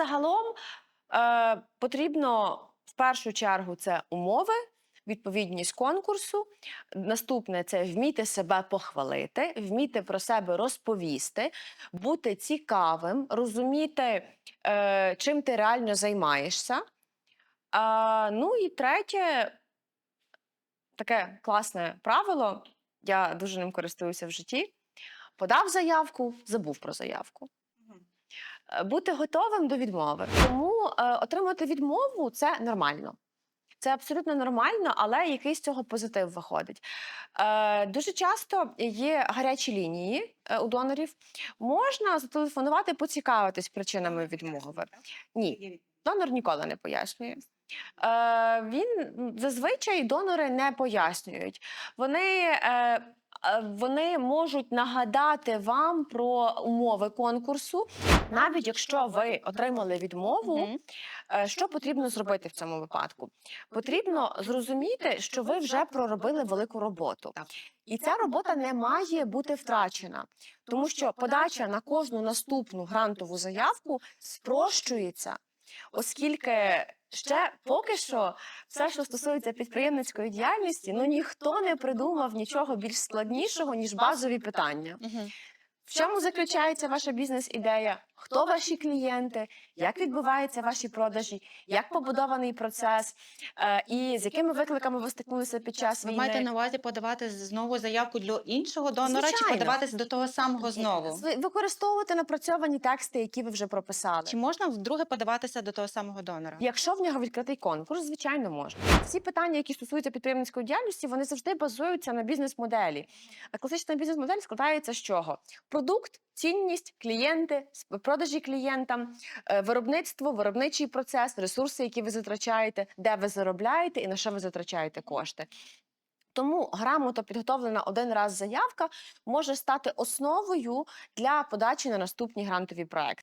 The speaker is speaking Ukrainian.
загалом е, потрібно в першу чергу це умови, відповідність конкурсу. Наступне це вміти себе похвалити, вміти про себе розповісти, бути цікавим, розуміти, е, чим ти реально займаєшся. А, ну і третє, таке класне правило. Я дуже ним користуюся в житті. Подав заявку, забув про заявку. Е, Бути готовим до відмови. Тому е, отримати відмову це нормально. Це абсолютно нормально, але якийсь з цього позитив виходить. Е, дуже часто є гарячі лінії е, у донорів. Можна зателефонувати, поцікавитись причинами відмови. Ні, донор ніколи не пояснює. Е, він зазвичай донори не пояснюють. Вони, е, вони можуть нагадати вам про умови конкурсу, навіть якщо ви отримали відмову. Е, Що потрібно зробити в цьому випадку? Потрібно зрозуміти, що ви вже проробили велику роботу, і ця робота не має бути втрачена, тому що подача на кожну наступну грантову заявку спрощується, оскільки ще поки що все, що стосується підприємницької діяльності, ну ніхто не придумав нічого більш складнішого ніж базові питання. В чому заключається ваша бізнес-ідея? Хто ваші клієнти? Як відбуваються ваші продажі? Як побудований процес? Е, і з якими викликами ви стикнулися під час Ви маєте на увазі подавати знову заявку для іншого донора чи Звичайно. подаватись до того самого знову? Ви- Використовувати напрацьовані тексти, які ви вже прописали. Чи можна вдруге подаватися до того самого донора? Якщо в нього відкритий конкурс, звичайно можна. Всі питання, які стосуються підприємницької діяльності, вони завжди базуються на бізнес-моделі. А класична бізнес-модель складається з чого? Продукт, цінність, клієнти, продажі клієнтам, е, виробництво, виробничий процес, ресурси, які ви затрачаєте, де ви заробляєте і на що ви затрачаєте кошти. Тому грамотно підготовлена один раз заявка може стати основою для подачі на наступні грантові проекти.